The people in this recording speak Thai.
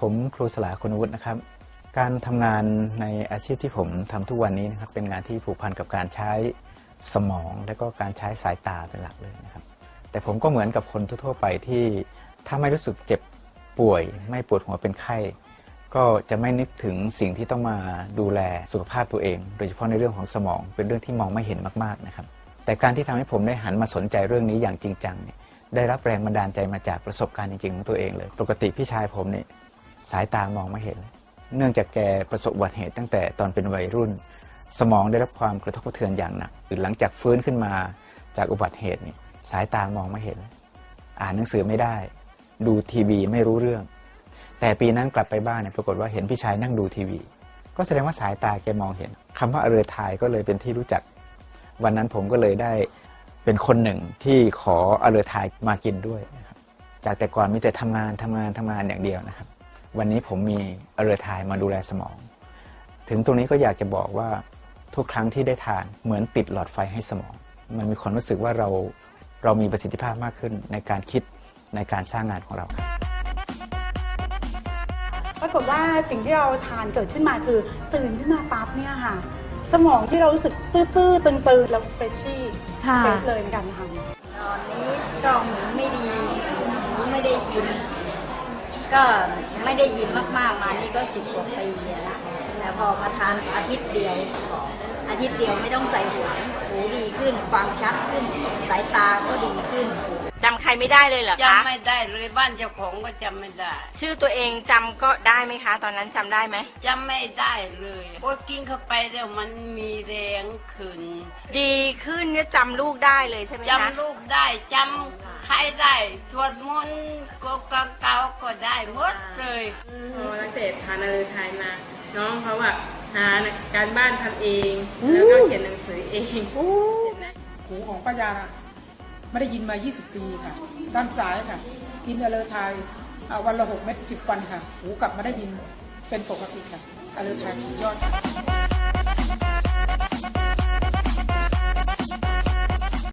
ผมครูสลาคุณวุฒินะครับ การทำงานในอาชีพที่ผมทำทุกวันนี้นะครับเป็นงานที่ผูกพันกับการใช้สมอง และก็การใช้สายตาเป็นหลักเลยนะครับ แต่ผมก็เหมือนกับคนทั่วไปที่ถ้าไม่รู้สึกเจ็บป่วย ไม่ปวดหัวเป็นไข้ก็จะไม่นึกถึงสิ่งที่ต้องมาดูแลสุขภาพตัวเอง โดยเฉพาะในเรื่องของสมองเป็นเรื่องที่มองไม่เห็นมากๆนะครับ แต่การที่ทำให้ผมได้หันมาสนใจเรื่องนี้อย่างจริงจังเนี่ยได้รับแรงบันดาลใจมาจากประสบการณ์จริงๆของตัวเองเลย ปกติพี่ชายผมเนี่ย สายตามองไม่เห็น เนื่องจากแกประสบอุบัติเหตุตั้งแต่ตอนเป็นวัยรุ่น สมองได้รับความกระทบกระเทือนอย่างหนักหรือหลังจากฟื้นขึ้นมาจากอุบัติเหตุนี่สายตามองไม่เห็น อ่านหนังสือไม่ได้ ดูทีวีไม่รู้เรื่อง แต่ปีนั้นกลับไปบ้านเนี่ยปรากฏว่าเห็นพี่ชายนั่งดูทีวี ก็แสดงว่าสายตาแกมองเห็นคำว่าอเรือทายก็เลยเป็นที่รู้จัก วันนั้นผมก็เลยได้เป็นคนหนึ่งที่ขออเรือทายมากินด้วยจากแต่ก่อนมีแต่ทำงานทำงานทำงานอย่างเดียวนะครับ วันนี้ผมมีอเรือทายมาดูแลสมอง ถึงตรงนี้ก็อยากจะบอกว่าทุกครั้งที่ได้ทานเหมือนติดหลอดไฟให้สมอง มันมีความรู้สึกว่าเราเรามีประสิทธิภาพมากขึ้นในการคิดในการสร้างงานของเราครับปรากฏว่าสิ่งที่เราทานเกิดขึ้นมาคือ ตื่นขึ้นมาปั๊บเนี่ยค่ะ สมองที่เรารู้สึกตื้อๆตึงๆแล้วเฟรชชี่ค่ะเฟรชเลยในการทตอนนี้ก็หูไม่ดีหูไม่ได้ยิน ก็ไม่ได้ยินมากๆมานี่ก็สิบกว่าปีแล้ว แต่พอมาทานอาทิตย์เดียว อาทิตย์เดียวไม่ต้องใส่หูหูดีขึ้น ฟังชัดขึ้น สายตาก็ดีขึ้นำใครไม่ได้เลยเหรอคะจำไม่ได้เลยบ้านเจ้าของก็จำไม่ได้ชื่อตัวเองจำก็ได้ไหมคะ ตอนนั้นจำได้ไหมจำไม่ได้เลยโอ้ยกินเข้าไปแล้วมันมีแรงขึ้นดีขึ้นก็จำลูกได้เลยใช่ไหมคะจำลูกได้จำใครได้สวดมนต์ก็เก่าๆก็ได้หมดเลยพอตั้งแต่ทานอะไรไทยมา น้องเขาอะหาการบ้านทำเอง แล้วก็เขียนหนังสือเอง หูของป้ายา ไม่ได้ยินมา 20 ปีค่ะ ด้านซ้ายค่ะ กินอะเลอไทยอ่าวันละ 6 เม็ด10 วันค่ะ หูกลับมาได้ยินเป็นปกติค่ะอะเลอไทยสุดยอดค่ะ